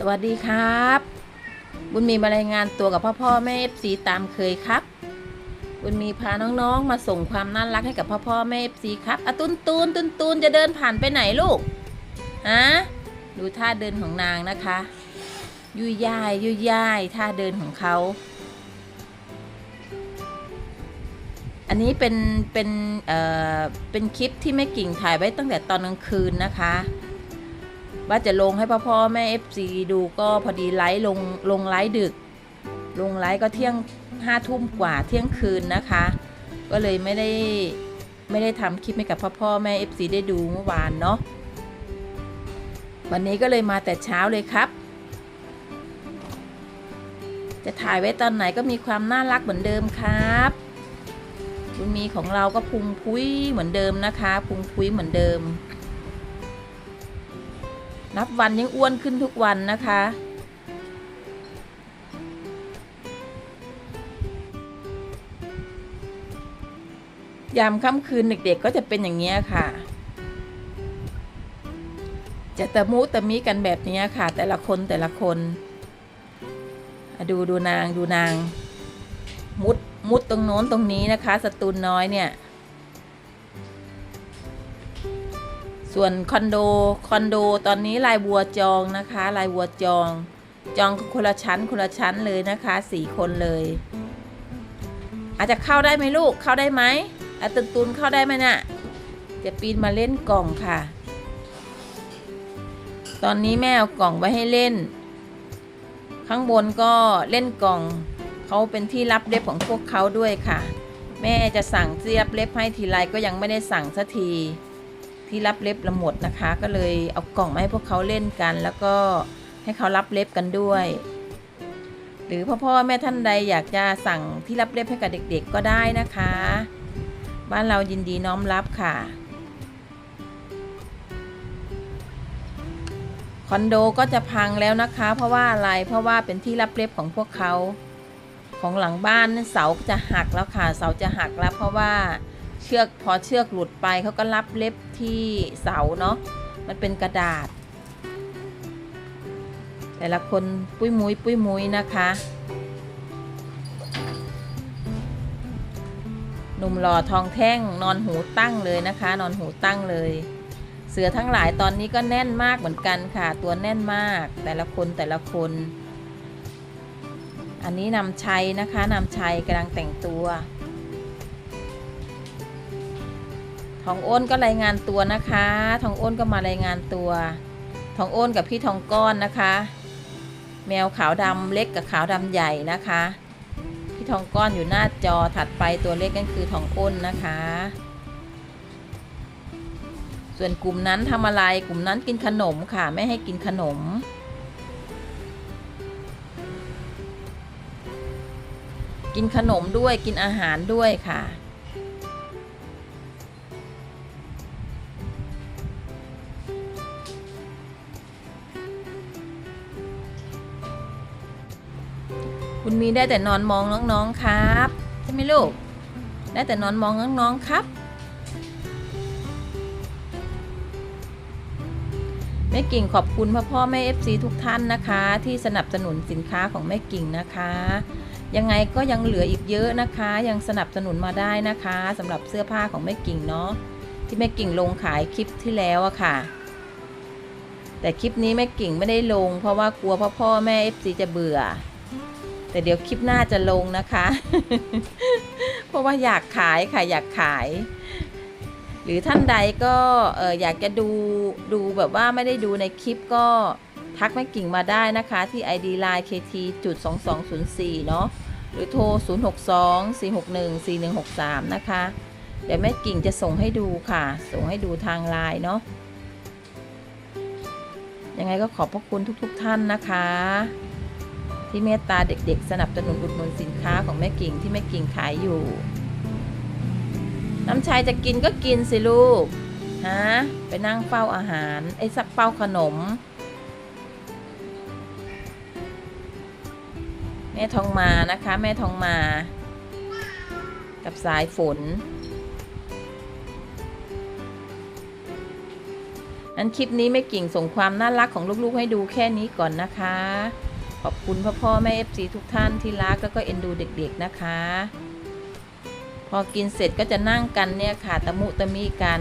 สวัสดีครับ บุญมีมารายงานตัวกับพ่อพ่อแม่เอฟซีตามเคยครับ บุญมีพาน้องๆ มาส่งความน่ารักให้กับพ่อพ่อแม่เอฟซีครับอะตุนตูนตุนตูนจะเดินผ่านไปไหนลูกฮะดูท่าเดินของนางนะคะ ยุยย่ายยุยย่ายท่าเดินของเขาอันนี้เป็นเป็นเอ่อเป็นคลิปที่แม่กิ่งถ่ายไว้ตั้งแต่ตอนกลางคืนนะคะ ว่าจะลงให้พ่อพ่อแม่เอฟซีดูก็พอดีไลฟ์ลงลงไลฟ์ดึก ลงไลฟ์ก็เที่ยงห้าทุ่มกว่าเที่ยงคืนนะคะ ก็เลยไม่ได้ไม่ได้ทำคลิปให้กับพ่อพ่อแม่เอฟซีได้ดูเมื่อวานเนาะวันนี้ก็เลยมาแต่เช้าเลยครับ จะถ่ายไว้ตอนไหนก็มีความน่ารักเหมือนเดิมครับบุญมีของเราก็พุงพุ้ยเหมือนเดิมนะคะ พุงพุ้ยเหมือนเดิม นับวันยังอ้วนขึ้นทุกวันนะคะ ยามค่ำคืนเด็กๆก็จะเป็นอย่างนี้ยค่ะ จะตะมุตะมิกันแบบนี้ค่ะ แต่ละคนแต่ละคนดูดูนางดูนาง มุดมุดตรงโน้นตรงนี้นะคะ สตูนน้อยเนี่ย ส่วนคอนโดคอนโดตอนนี้ลายบัวจองนะคะ ลายบัวจอง จองคนละชั้นคนละชั้นเลยนะคะสี่คนเลย อาจจะเข้าได้ไหมลูกเข้าได้ไหมอาตุนตุนเข้าได้ไหมน่ะจะปีนมาเล่นกล่องค่ะ ตอนนี้แม่เอากล่องไว้ให้เล่น ข้างบนก็เล่นกล่องเขาเป็นที่รับเล็บของพวกเขาด้วยค่ะ แม่จะสั่งเสียบเล็บให้ทีไรก็ยังไม่ได้สั่งสักที ที่รับเล็บละหมดนะคะ ก็เลยเอากล่องมาให้พวกเขาเล่นกัน แล้วก็ให้เขารับเล็บกันด้วย หรือพ่อพ่อแม่ท่านใดอยากจะสั่งที่รับเล็บให้กับเด็ก ๆก็ได้นะคะ บ้านเรายินดีน้อมรับค่ะคอนโดก็จะพังแล้วนะคะ เพราะว่าอะไรเพราะว่าเป็นที่รับเล็บของพวกเขา ของหลังบ้านเสาจะหักแล้วค่ะเสาจะหักแล้วเพราะว่า เชือกพอเชือกหลุดไปเขาก็รับเล็บที่เสาเนาะมันเป็นกระดาษ แต่ละคนปุ้ยมุ้ยปุ้ยมุ้ยนะคะ หนุ่มหล่อทองแท่งนอนหูตั้งเลยนะคะ นอนหูตั้งเลย เสือทั้งหลายตอนนี้ก็แน่นมากเหมือนกันค่ะ ตัวแน่นมากแต่ละคนแต่ละคน อันนี้นำชัยนะคะนำชัยกำลังแต่งตัว ทองอ้นก็รายงานตัวนะคะ ทองอ้นก็มารายงานตัว ทองอ้นกับพี่ทองก้อนนะคะ แมวขาวดำเล็กกับขาวดำใหญ่นะคะ พี่ทองก้อนอยู่หน้าจอถัดไปตัวเล็กนั่นคือทองอ้นนะคะ ส่วนกลุ่มนั้นทำอะไรกลุ่มนั้นกินขนมค่ะ ไม่ให้กินขนมกินขนมด้วยกินอาหารด้วยค่ะ คุณมีได้แต่นอนมองน้องๆครับใช่ไหมลูก ได้แต่นอนมองน้องๆครับแม่กิ่งขอบคุณพ่อพ่อแม่เอฟซีทุกท่านนะคะ ที่สนับสนุนสินค้าของแม่กิ่งนะคะ ยังไงก็ยังเหลืออีกเยอะนะคะ ยังสนับสนุนมาได้นะคะสำหรับเสื้อผ้าของแม่กิ่งเนาะที่แม่กิ่งลงขายคลิปที่แล้วอะค่ะ แต่คลิปนี้แม่กิ่งไม่ได้ลง เพราะว่ากลัวพ่อพ่อแม่เอฟซีจะเบื่อ แต่เดี๋ยวคลิปหน้าจะลงนะคะ เพราะว่าอยากขายค่ะอยากขาย หรือท่านใดก็อออยากจะดูดูแบบว่าไม่ได้ดูในคลิปก็ทักแม่กิ่งมาได้นะคะ ที่ ID Line KT จุด2204 เนาะหรือโทร 062 461 4163 นะคะ เดี๋ยวแม่กิ่งจะส่งให้ดูค่ะ ส่งให้ดูทางไลน์เนาะยังไงก็ขอบพระคุณทุกๆทท่านนะคะ ที่เมตตาเด็กๆ สนับสนุนอุดหนุนสินค้าของแม่กิ่งที่แม่กิ่งขายอยู่ น้ำชายจะกินก็กินสิลูกฮะไปนั่งเฝ้าอาหารไอ้สักเฝ้าขนม แม่ทองมานะคะ แม่ทองมา กับสายฝนอันคลิปนี้แม่กิ่งส่งความน่ารักของลูกๆให้ดูแค่นี้ก่อนนะคะ อบคุณพ่อพ่อแม่เอฟซีทุกท่านที่รักแล้วก็เอ็นดูเด็กๆนะคะ พอกินเสร็จก็จะนั่งกันเนี่ยค่ะตะมุตะมีกัน